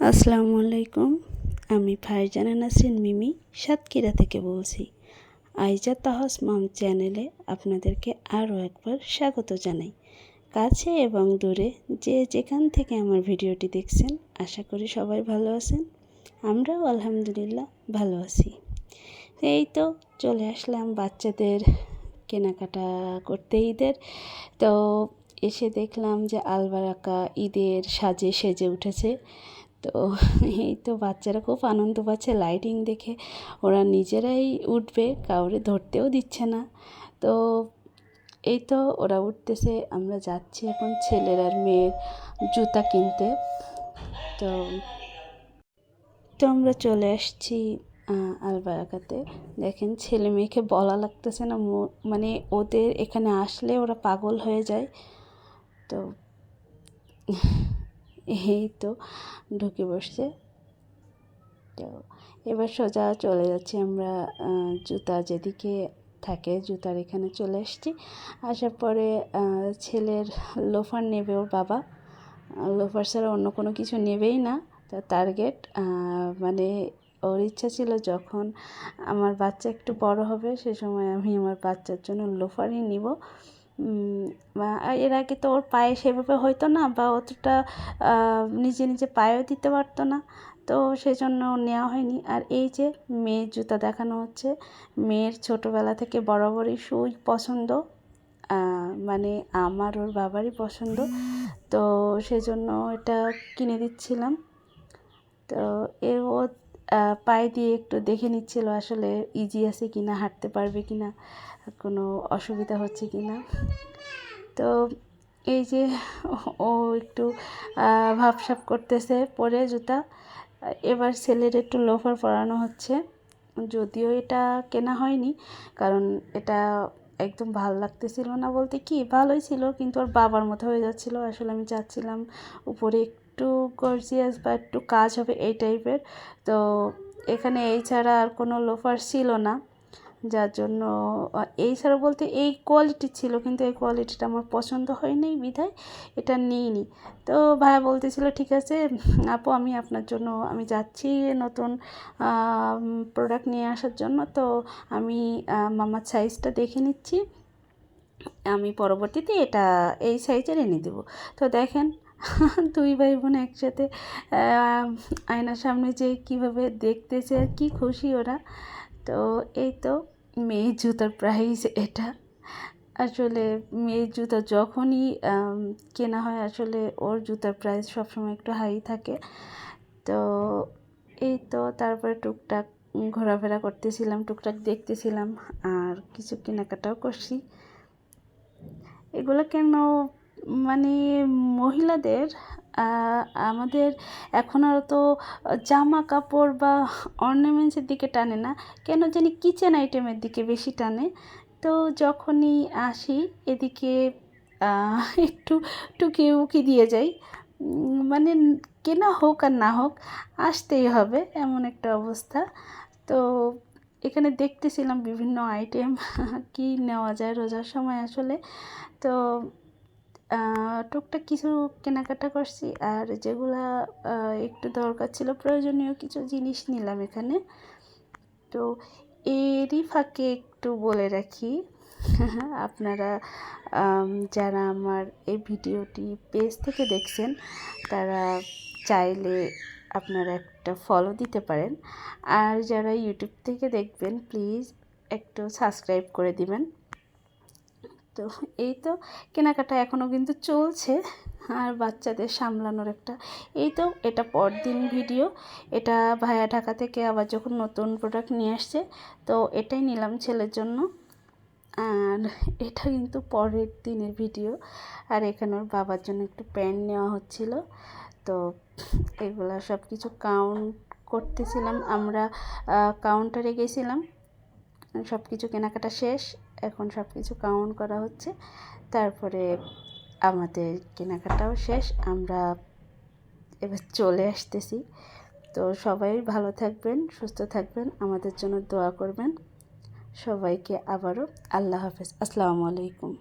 আসসালামু আলাইকুম। আমি ফারজানা নাসরিন মিমি, সাতক্ষীরা থেকে বলছি। আইজা তাহস মাম চ্যানেলে আপনাদেরকে আরও একবার স্বাগত জানাই। কাছে এবং দূরে যে যেখান থেকে আমার ভিডিওটি দেখছেন, আশা করি সবাই ভালো আছেন। আমরাও আলহামদুলিল্লাহ ভালো আছি। এই তো চলে আসলাম বাচ্চাদের কেনাকাটা করতে ঈদের। তো এসে দেখলাম যে আলবারাকা ঈদের সাজে সেজে উঠেছে। তো এই তো বাচ্চারা খুব আনন্দ পাচ্ছে লাইটিং দেখে। ওরা নিজেরাই উঠবে, কাউরে ধরতেও দিচ্ছে না। তো এই তো ওরা উঠতেছে, আমরা যাচ্ছি এখন ছেলের আর মেয়ের জুতা কিনতে। তো তো আমরা চলে আসছি আলবারাকাতে। দেখেন ছেলে মেয়েকে বলা লাগতেছে না মানে ওদের এখানে আসলে ওরা পাগল হয়ে যায়। তো এই তো ঢুকে বসছে। তো এবার সোজা চলে যাচ্ছি আমরা জুতা যেদিকে থাকে জুতার এখানে চলে এসছি আসার পরে ছেলের লোফার নেবে ওর বাবা। লোফার ছাড়া অন্য কোনো কিছু নেবেই না তো টার্গেট মানে ওর ইচ্ছা ছিল যখন আমার বাচ্চা একটু বড় হবে, সে সময় আমি আমার বাচ্চার জন্য লোফারই নিব। এর আগে তো ওর পায়ে সেভাবে হয়তো না বা অতটা নিজে নিজে পায়েও দিতে পারতো না। তো সেই সেজন্য নেওয়া হয়নি। আর এই যে মেয়ের জুতা দেখানো হচ্ছে, মেয়ের ছোটোবেলা থেকে বরাবরই সুই পছন্দ। মানে আমার ওর বাবারই পছন্দ। তো সেজন্য এটা কিনে দিচ্ছিলাম। তো এ ও পায়ে দিয়ে একটু দেখে নিচ্ছিল আসলে ইজি আছে কি না হাঁটতে পারবে কি না কোনো অসুবিধা হচ্ছে কি না তো এই যে ও একটু ভাবসাপ করতেছে পরে জুতা। এবার ছেলের একটু লোফার পরানো হচ্ছে। যদিও এটা কেনা হয়নি, কারণ এটা একদম ভালো লাগতেছিল না বলতে কি, ভালোই ছিল, কিন্তু ওর বাবার মতো হয়ে যাচ্ছিল। আসলে আমি চাচ্ছিলাম উপরে একটু গর্জিয়াস বা একটু কাজ হবে এই টাইপের তো এখানে এই ছাড়া আর কোনো লোফার ছিল না। যার জন্য, এই ছাড়া বলতে এই কোয়ালিটি ছিল, কিন্তু এই কোয়ালিটিটা আমার পছন্দ হয়নি বিধায় এটা নিইনি। তো ভাইয়া বলতেছিল, ঠিক আছে, আপু, আমি আপনার জন্য, আমি যাচ্ছি নতুন প্রোডাক্ট নিয়ে আসার জন্য। তো আমি মামার সাইজটা দেখে নিচ্ছি। আমি পরবর্তীতে এটা, এই সাইজের এনে দেবো। তো দেখেন দুই ভাই বোন একসাথে আয়নার সামনে যে কীভাবে দেখতেছে আর কি খুশি ওরা। তো এই তো মেয়ের জুতার প্রাইস এটা। আসলে মেয়ের জুতা যখনই কেনা হয় আসলে ওর জুতার প্রাইস সবসময় একটু হাই থাকে। তো এই তো তারপরে টুকটাক ঘোরাফেরা করতেছিলাম, টুকটাক দেখতেছিলাম, আর কিছু কেনাকাটাও করছি। এগুলো কেন মানে মহিলাদের আমাদের এখন আর তো জামা কাপড় বা অর্নামেন্টসের দিকে টানে না। কেন জানি কিচেন আইটেমের দিকে বেশি টানে। তো যখনই আসি, এদিকে একটু টুকি উকি দিয়ে যাই। মানে কেনা হোক আর না হোক, আসতেই হবে এমন একটা অবস্থা। তো এখানে দেখতেছিলাম বিভিন্ন আইটেম কি নেওয়া যায় রোজার সময় আসলে। তো টুকটাক কিছু কেনাকাটা করছি আর যেগুলা একটু দরকার ছিল প্রয়োজনীয় কিছু জিনিস নিলাম এখানে। তো এরই ফাঁকে একটু বলে রাখি, আপনারা যারা আমার এই ভিডিওটি পেজ থেকে দেখছেন, তারা চাইলে আপনারা একটা ফলো দিতে পারেন। আর যারা ইউটিউব থেকে দেখবেন প্লিজ একটু সাবস্ক্রাইব করে দিবেন। তো এই তো কেনাকাটা এখনও কিন্তু চলছে আর বাচ্চাদের সামলানোর একটা, এই তো এটা পরদিন ভিডিও। এটা ভায়া ঢাকা থেকে আবার যখন নতুন প্রোডাক্ট নিয়ে আসছে, তো এটাই নিলাম ছেলের জন্য। আর এটা কিন্তু পরের দিনের ভিডিও। আর এখানে ওর বাবার জন্য একটু প্যান্ট নেওয়া হচ্ছিল। তো এগুলা সব কিছু কাউন্ট করতেছিলাম। আমরা কাউন্টারে গেছিলাম। সব কিছু কেনাকাটা শেষ, এখন সব কিছু কাউন্ট করা হচ্ছে। তারপরে আমাদের কেনাকাটাও শেষ, আমরা এবার চলে আসতেছি। তো সবাই ভালো থাকবেন, সুস্থ থাকবেন, আমাদের জন্য দোয়া করবেন। সবাইকে আবারও আল্লাহ হাফেজ। আসসালামু আলাইকুম।